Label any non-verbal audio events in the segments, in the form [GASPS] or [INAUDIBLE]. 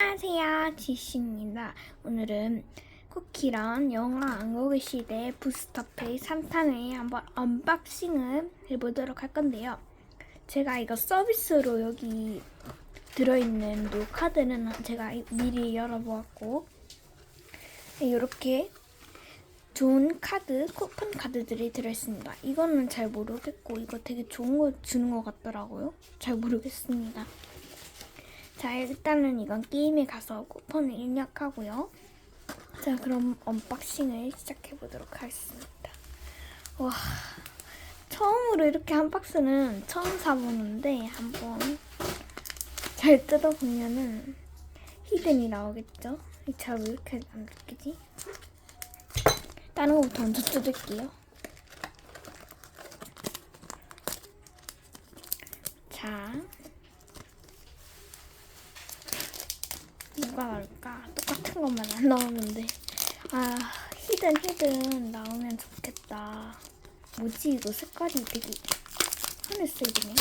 안녕하세요, 지씨입니다. 오늘은 쿠키랑 영화 안국의 시대 부스터페이 3탄을 한번 언박싱을 해보도록 할 건데요. 제가 이거 서비스로 여기 들어있는 노 카드는 제가 미리 열어보았고 이렇게 좋은 카드, 쿠폰 카드들이 들어있습니다. 이거는 잘 모르겠고 이거 되게 좋은 거 주는 것 같더라고요. 잘 모르겠습니다. 자, 일단은 이건 게임에 가서 쿠폰을 입력하고요. 자, 그럼 언박싱을 시작해 보도록 하겠습니다. 와, 처음으로 이렇게 한 박스는 처음 사보는데 한번 잘 뜯어보면은 히든이 나오겠죠? 잘왜 이렇게 안 뜯기지? 다른 거부터 먼저 뜯을게요. 자, 뭐가 나올까? 똑같은 것만 안 나오면 돼. 아, 히든 히든 나오면 좋겠다. 뭐지 이거 색깔이 되게 하늘색이네.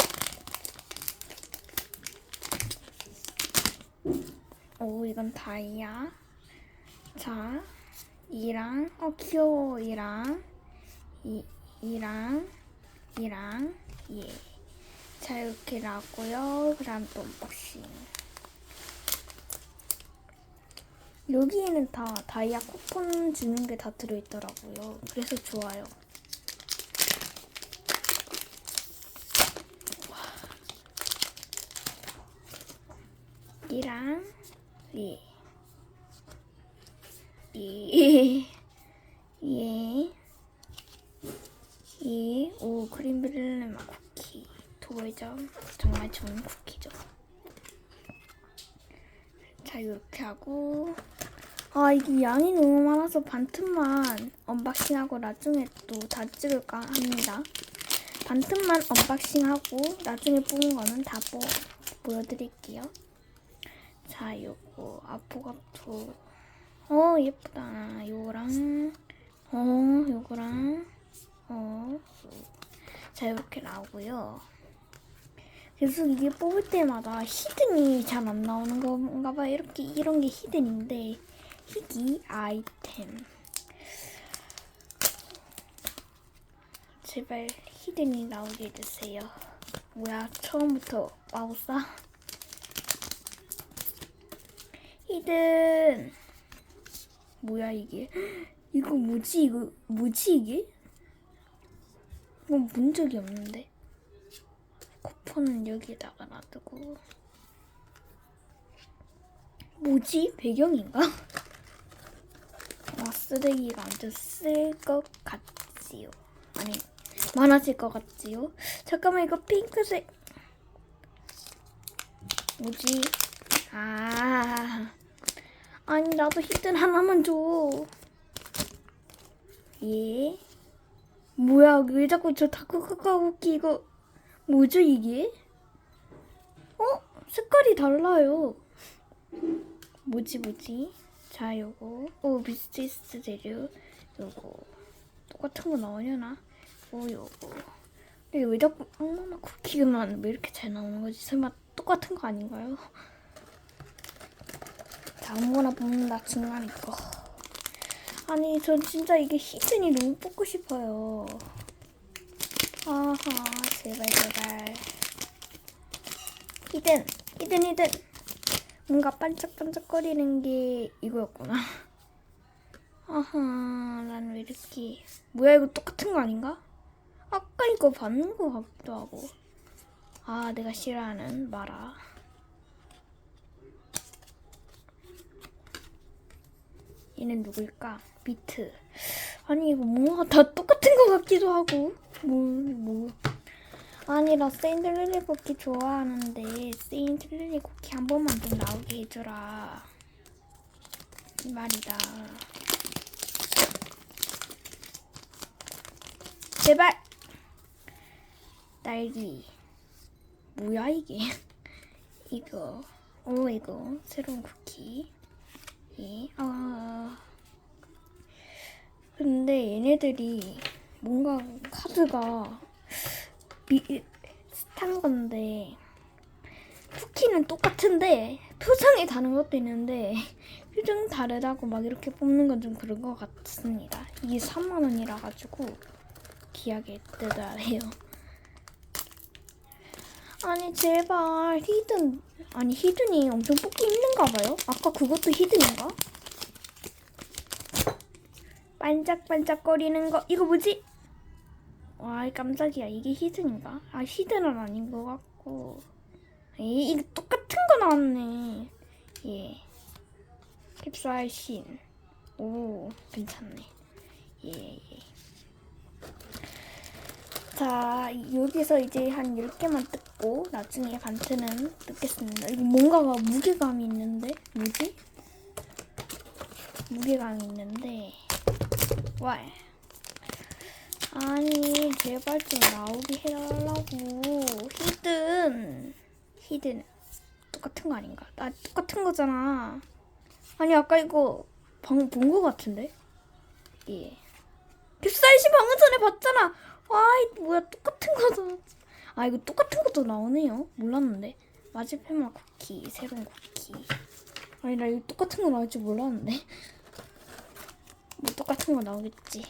오, 이건 다이아. 자, 이랑 어 귀여워 이랑 이 이랑 이랑 예. 자 이렇게 나왔고요. 그다음 또 언박싱. 여기에는 다 다이아 쿠폰 주는 게 다 들어있더라고요. 그래서 좋아요. 이랑 예. 예. 예. 예. 오, 크림 브렐레마 쿠키. 도회점. 정말 좋은 쿠키죠. 자, 이렇게 하고. 아, 이게 양이 너무 많아서 반틈만 언박싱하고 나중에 또 다 찍을까 합니다. 반틈만 언박싱하고 나중에 뽑은 거는 다 보, 보여드릴게요. 자, 요거 아포가토. 어, 예쁘다. 요거랑, 어, 요거랑, 어. 자, 이렇게 나오고요. 계속 이게 뽑을 때마다 히든이 잘 안 나오는 건가 봐. 이렇게, 이런 게 히든인데, 희귀 아이템. 제발 히든이 나오게 해주세요. 뭐야, 처음부터 마우사? 히든! 뭐야 이게? 이거 뭐지 이거 뭐지 이게? 이건 본 적이 없는데. 쿠폰은 여기에다가 놔두고. 뭐지? 배경인가? [LAUGHS] 와 쓰레기가 완전 쓸것 같지요. 아니 많아질 것 같지요. 잠깐만 이거 핑크색. 뭐지? 아. 아니 나도 히든 하나만 줘. 예. 뭐야 왜 자꾸 저 다크카카오 쿠키 이거 뭐죠 이게? 어? 색깔이 달라요. 뭐지 뭐지? 자 요거 오 비스티스 재료 요거 똑같은 거 나오려나? 오 요거 이게 왜 자꾸 엄마나 쿠키만 왜 이렇게 잘 나오는 거지? 설마 똑같은 거 아닌가요? 자, 아무거나 뽑는다 중간에 거. 아니 전 진짜 이게 히든이 너무 뽑고 싶어요. 아하 제발 제발. 히든 히든 히든. 뭔가 반짝반짝거리는 게 이거였구나. 아하 난 왜 이렇게 뭐야 이거 똑같은 거 아닌가? 아까 이거 받는 거 같기도 하고. 아 내가 싫어하는 마라. 얘는 누굴까? 비트. 아니 이거 뭔가 다 똑같은 것 같기도 하고. 뭐 뭐. 아니 나 세인트 릴리 쿠키 좋아하는데 세인트 릴리 쿠키 한 번만 좀 나오게 해줘라. 이 말이다. 제발. 딸기. 뭐야 이게? [LAUGHS] 이거. 오 이거 새로운 쿠키. 예. 아. 근데 얘네들이 뭔가 카드가 비슷한 건데 쿠키는 똑같은데 표정이 다른 것도 있는데 [LAUGHS] 표정 다르다고 막 이렇게 뽑는 건 좀 그런 것 같습니다. 이게 3만 원이라 가지고 뜯어야 해요. 아니 제발 히든 아니 히든이 엄청 뽑기 힘든가 봐요. 아까 그것도 히든인가? 반짝반짝거리는 거 이거 뭐지? 와 깜짝이야. 이게 히든인가? 아 히든은 아닌 것 같고. 에이 이거 똑같은 거 나왔네. 예. 캡사이신. 오 괜찮네. 예예. 자 여기서 이제 한 10개만 뜯고 나중에 반트는 뜯겠습니다. 이거 뭔가가 무게감이 있는데? 뭐지? 무게감이 있는데. 와 아니 제발 좀 나오게 해달라고. 히든. 히든. 똑같은 거 아닌가? 나 똑같은 거잖아. 아니 아까 이거 방금 본 거 같은데? 예. 캡사이신 방금 전에 봤잖아. 와 이 뭐야 똑같은 거잖아 아 이거 똑같은 것도 나오네요. 몰랐는데. 마지페마 쿠키 새로운 쿠키. 아니 나 이거 똑같은 거 나올 줄 몰랐는데. 뭐 똑같은 거 나오겠지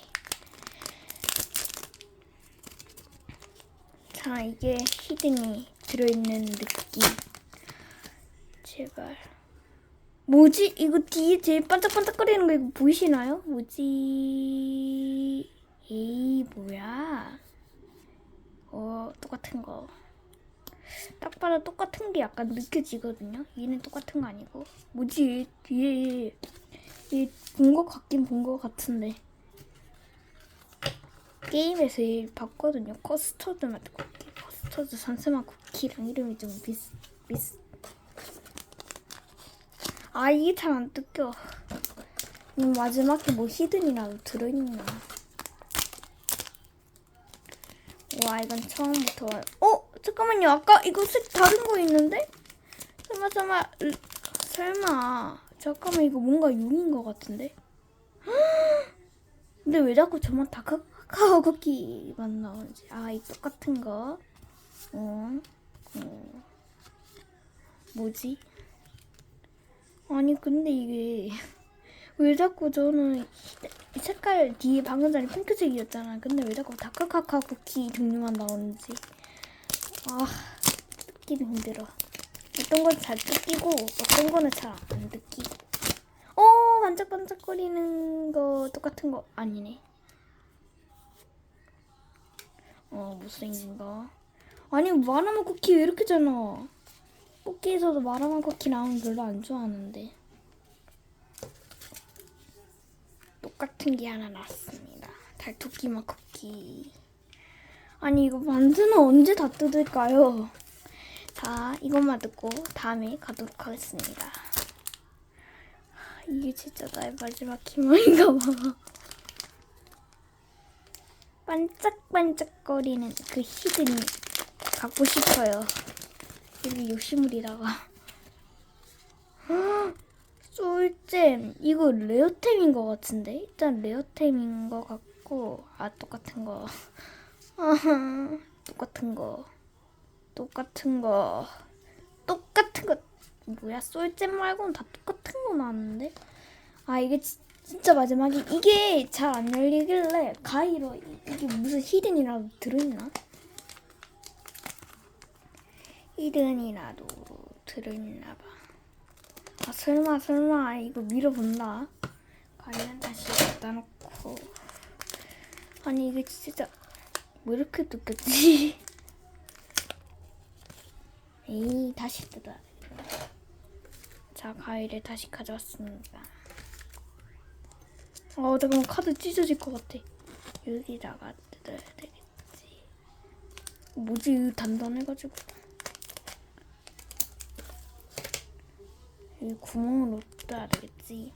자, 이게 히든이 들어있는 느낌. 제발. 뭐지? 이거 뒤에 제일 반짝반짝거리는 거 이거 보이시나요? 뭐지? 에이, 뭐야? 어, 똑같은 거. 딱 봐도 똑같은 게 약간 느껴지거든요? 얘는 똑같은 거 아니고. 뭐지? 뒤에, 얘본거 같긴 본거 같은데. 게임에서 얘 봤거든요. 커스터드 맛쿠 키, 커스터드 산스맛 쿠키랑 이름이 좀 비슷 비슷. 아 이게 잘 안 뜯겨. 음, 마지막에 뭐 히든이라도 들어있나? 와 이건 처음부터 와. 어 잠깐만요. 아까 이거 색 다른 거 있는데? 설마 설마 으, 설마 잠깐만 이거 뭔가 용인 것 같은데? [GASPS] 근데 왜 자꾸 저만 다 카- 카카오 쿠키만 나오지? 아, 이 똑같은 거. 어, 어. 뭐지? 아니, 근데 이게 [LAUGHS] 왜 자꾸 저는 이 색깔 뒤에 방금 전에 핑크색이었잖아. 근데 왜 자꾸 다크 카카오 쿠키 종류만 나오는지. 아, 뜯기는 힘들어. 어떤 건 잘 뜯기고, 어떤 거는 잘 안 뜯기고. 어, 반짝반짝거리는 거 똑같은 거 아니네. 어, 못생긴 거. 아니, 마라마 쿠키 왜 이렇게 잖아 뽑기에서도 마라마 쿠키 나오면 별로 안 좋아하는데. 똑같은 게 하나 나왔습니다. 달토끼맛 쿠키. 아니, 이거 만드는 언제 다 뜯을까요? 자, 이것만 듣고 다음에 가도록 하겠습니다. 이게 진짜 나의 마지막 희망인가 봐. [LAUGHS] 반짝반짝거리는 그 히든이 갖고 싶어요. 여기 욕심부리다가. 솔잼. 이거 레어템인 것 같은데? 일단 레어템인 것 같고 아 똑같은 거. [LAUGHS] 똑같은 거. 똑같은 거. 똑같은 거 뭐야 솔잼 말고는 다 똑같은 거 나왔는데? 아 이게 지- 진짜 마지막에 이게 잘 안 열리길래 가위로 이- 이게 무슨 히든이라도 들어있나? 히든이라도 들어있나봐. 아 설마 설마 이거 밀어본다. 가위는 다시 갖다 놓고 아니 이게 진짜 왜 이렇게 뜯겼지? [LAUGHS] 에이 다시 뜯어야 돼. 자 가위를 다시 가져왔습니다. 어 잠깐만 카드 찢어질 것 같아. 여기다가 뜯어야 되겠지. 뭐지 단단해가지고. 이 구멍으로 뜯어야 되겠지.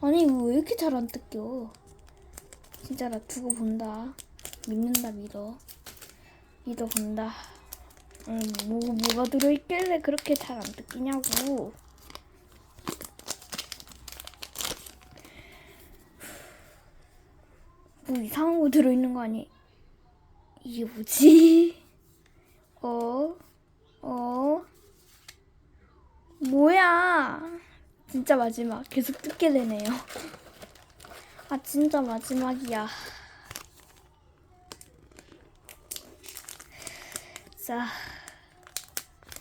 아니 이거 왜 이렇게 잘 안 뜯겨? 진짜 나 두고 본다. 믿는다 믿어. 믿어 본다. 음, 뭐 뭐가 들어있길래 그렇게 잘 안 뜯기냐고. 뭐 이상한 거 들어있는 거 아니? 이게 뭐지? [LAUGHS] 어? 어? 뭐야? 진짜 마지막. 계속 뜯게 되네요. 아, 진짜 마지막이야. 자,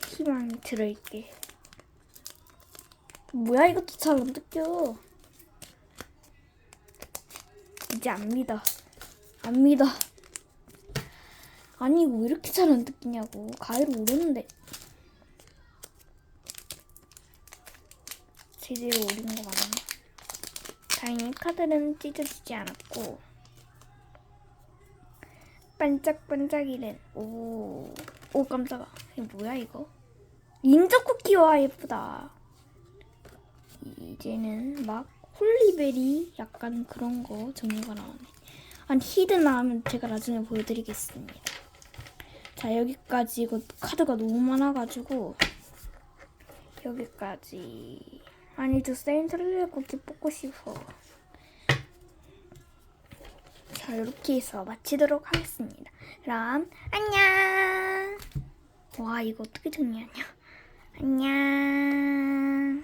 희망이 들어있게. 뭐야, 이것도 잘안 뜯겨. 이제 안 믿어. 안 믿어. 아니, 왜 이렇게 잘안 뜯기냐고. 가위로 오렸는데. 제대로 오린 거 맞나? 다행히 카드는 찢어지지 않았고. 반짝반짝이는 오, 오 깜짝아. 이게 뭐야 이거? 인조 쿠키와 예쁘다. 이제는 막 홀리베리 약간 그런 거 종류가 나오네. 아니 히든 나오면 제가 나중에 보여드리겠습니다. 자 여기까지. 이거 카드가 너무 많아가지고. 여기까지 아니 저 세인트루의 쿠키 뽑고 싶어. 자 이렇게 해서 마치도록 하겠습니다. 그럼 안녕! 와 이거 어떻게 정리하냐? 안녕